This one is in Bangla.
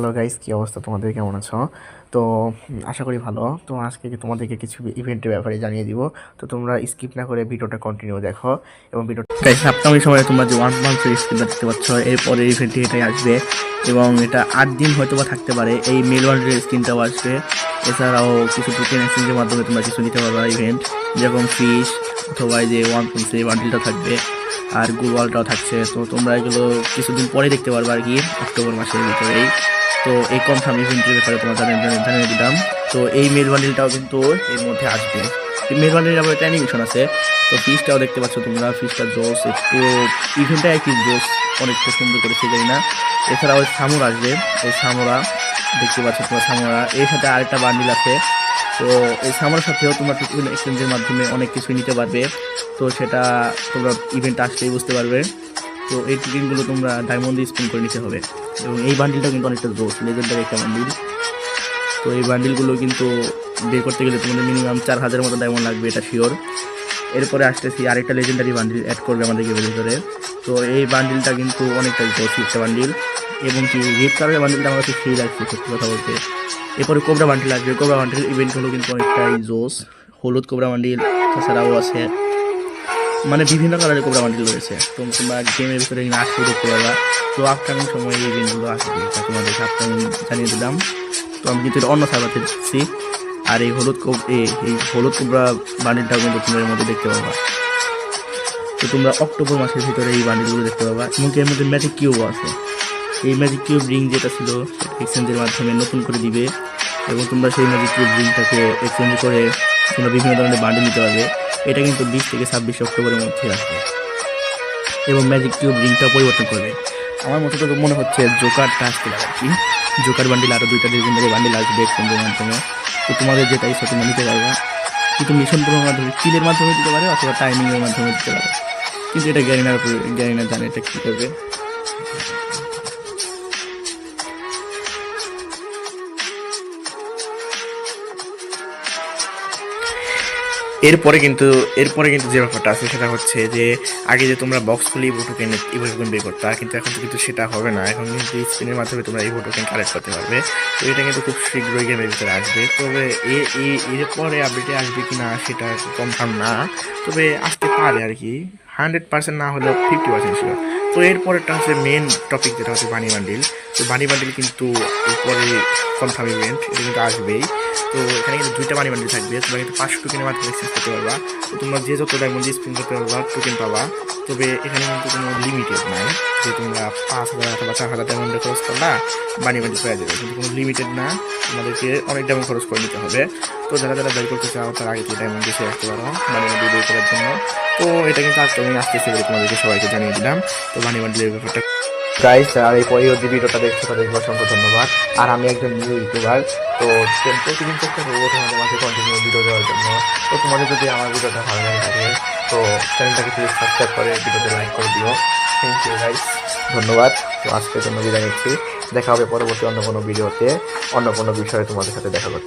হ্যালো গাইস কী অবস্থা তোমাদের? কেমন আছো? তো আশা করি ভালো। তো আজকে তোমাদেরকে কিছু ইভেন্টের ব্যাপারে জানিয়ে দিব। তো তোমরা স্কিপ না করে ভিডিওটা কন্টিনিউ দেখো এবং ভিডিও গাইস সময়ে তোমরা যে ওয়ান মান্থের স্কিপটা দেখতে পাচ্ছ, এরপরে ইভেন্টটি এটাই আসবে এবং এটা আট দিন হয়তো বা থাকতে পারে। এই মেল ওয়ান্ডের স্ক্রিনটাও আসবে। এছাড়াও কিছু টোকেন এক্সচেঞ্জের মাধ্যমে তোমরা কিছু নিতে পারবে ইভেন্ট যেরকম ফিশ অথবা যে ওয়ান পয়েন্ট এই বান্ডিলটা থাকবে আর গুগলটাও থাকছে। তো তোমরা এগুলো কিছুদিন পরে দেখতে পারবে আর কি, অক্টোবর মাসের ভিতরেই। তো এই কনফার্ম ইভেন্টের ব্যাপারে তোমার জানিয়ে দিলাম। তো এই মেল বান্ডিলটাও কিন্তু এর মধ্যে আসবে। মেল বান্ডিলের আবার একটা অ্যানিমেশন আছে। তো ফিসটাও দেখতে পাচ্ছ তোমরা। ফিসটা জোস একটু ইভেন্টটা একই জোস অনেকটা সুন্দর করেছে জানি না। এছাড়াও সামুর আসবে। এই সামোরা, দেখতে পাচ্ছ তোমরা সামোরা। এর সাথে আরেকটা বান্ডিল আছে। তো এই সামার সাথেও তোমরা টিকিট এক্সচেঞ্জের মাধ্যমে অনেক কিছু নিতে পারবে। তো সেটা তোমরা ইভেন্ট আসলেই বুঝতে পারবে। তো এই টিকিটগুলো তোমরা ডায়মন্ড দিয়ে স্পিন করে নিতে হবে। এবং এই বান্ডিলটা কিন্তু অনেকটা জোস লেজেন্ডারি একটা বান্ডিল তো এই বান্ডিলগুলো কিন্তু বের করতে গেলে তোমাদের মিনিমাম চার হাজারের মতো ডায়মন্ড লাগবে, এটা শিওর এরপরে আসতেছি, আরেকটা লেজেন্ডারি বান্ডিল অ্যাড করবে আমাদের গেমের ভিতরে। তো এই বান্ডিলটা কিন্তু অনেকটা জোস একটা বান্ডিল এবং কি রেড কালারের বান্ডিলটা আমার কাছে ফ্রি লাগছে, সত্যি কথা বলতে। এরপরে কোবরা বান্ডিল আসবে কোবরা বান্ডিল ইভেন্টগুলো কিন্তু অনেকটাই জোস হলুদ কোবরা বান্ডিল, তাছাড়াও আছে মানে বিভিন্ন কালারের কোবরা বান্ডিল রয়েছে। তো তোমরা গেমের ভিতরে না আসলে দেখতে পারবা। তো আপকামিং সময়ে এই ইভেন্টগুলো আসবে, তা তোমাদের আপকামিং জানিয়ে দিলাম। তো আমি কিন্তু অন্য সার্ভার দিচ্ছি। আর এই হলুদ কোব এই হলুদ কোবরা বান্ডিলটাও কিন্তু তোমরা এর মধ্যে দেখতে পাবা তো তোমরা অক্টোবর মাসের ভিতরে এই বান্ডিলগুলো দেখতে পাবা এবং এর মধ্যে ম্যাজিক কিউবও আছে। এই ম্যাজিক কিউব রিং যেটা ছিল এক্সচেঞ্জের মাধ্যমে নতুন করে দিবে এবং তোমরা সেই ম্যাজিক কিউব রিংটাকে এক্সচেঞ্জ করে তোমরা বিভিন্ন ধরনের বান্ডিল নিতে পারবে। এটা কিন্তু বিশ থেকে ছাব্বিশে অক্টোবরের মধ্যে আসবে এবং ম্যাজিক কিউব রিংটা পরিবর্তন করবে। আমার মতো তো মনে হচ্ছে জোকারটা আসতে পারে কি। জোকার বান্ডিল আরও দুইটা লেজেন্ডারি বান্ডিল আসবে এক্সচেঞ্জের মাধ্যমে। তো তোমাদের যেটা ইচ্ছা তোমরা নিতে পারবে। কিন্তু মিশন পূরণের মাধ্যমে কিলের মাধ্যমে দিতে পারে অথবা টাইমিংয়ের মাধ্যমে দিতে পারে। কিন্তু এটা গ্যারিনার গ্যারিনার জানে এটা কী করবে। এরপরে কিন্তু এরপরে কিন্তু যে ব্যাপারটা আছে সেটা হচ্ছে যে, আগে যে তোমরা বক্স খুলে ইভো টোকেন ইভো টোকেন বের করতে, কিন্তু এখন তো কিন্তু সেটা হবে না। এখন কিন্তু স্পিনের মাধ্যমে তোমরা ইভো টোকেন কালেক্ট করতে পারবে। তো এটা কিন্তু খুব শীঘ্রই গেমের ভিতরে আসবে। তবে এরপরে আপডেটে আসবে কি না সেটা কনফার্ম না। তবে আসতে পারে আর কি। হান্ড্রেড পার্সেন্ট না হলেও ফিফটি পার্সেন্ট ছিল। তো এরপরেরটা হচ্ছে মেন টপিক যেটা হচ্ছে বানি বান্ডিল তো বানি বান্ডিল কিন্তু এরপরে কনফার্ম ইভেন্ট এটা কিন্তু আসবেই। তো এখানে কিন্তু দুইটা বানি বান্ডিল থাকবে। তোমরা কিন্তু পাঁচশো টোকেনের মাধ্যমে এক্সচেঞ্জ করতে পারবা। তো তোমরা যে যত ডায়মন্ড স্পিন করতে পারবা টোকেন পাবা। তবে এখানে কিন্তু কোনো লিমিটেড নাই। যে তোমরা পাঁচ হাজার অথবা চার হাজার ডায়মন্ডে খরচ করলা বানি বান্ডিল পেয়ে যাবে। কিন্তু কোনো লিমিটেড না। তোমাদেরকে অনেক ডায়মন্ড খরচ করে নিতে হবে। তো যারা যারা বের করতে চাও, তার আগে থেকে ডায়মন্ড দিয়ে রাখতে পারো। বানি বান্ডিল বের করার জন্য। তো এটা কিন্তু আজকে আমি আসতেছি বলে তোমাদেরকে সবাইকে জানিয়ে দিলাম। তো বানি বান্ডিলের ব্যাপারটা গাইস আর এই পরে যে ভিডিওটা দেখছ তাদেরকে অসংখ্য ধন্যবাদ। আর আমি একজন নিউ ইউটিউবার তো প্রতিদিন চেষ্টা করব তোমাদের মাঝে কন্টিনিউ ভিডিও দেওয়ার জন্য। তো তোমাদের যদি আমার ভিডিওটা ভালো লাগে থাকে, তো চ্যানেলটাকে প্লিজ সাবস্ক্রাইব করে, ভিডিওতে লাইক করে দিও। থ্যাংক ইউ গাইস ধন্যবাদ। তো আজকের জন্য বিদায় নিচ্ছি। দেখা হবে পরবর্তী অন্য কোনো ভিডিওতে অন্য কোনো বিষয়ে তোমাদের সাথে দেখা করতে।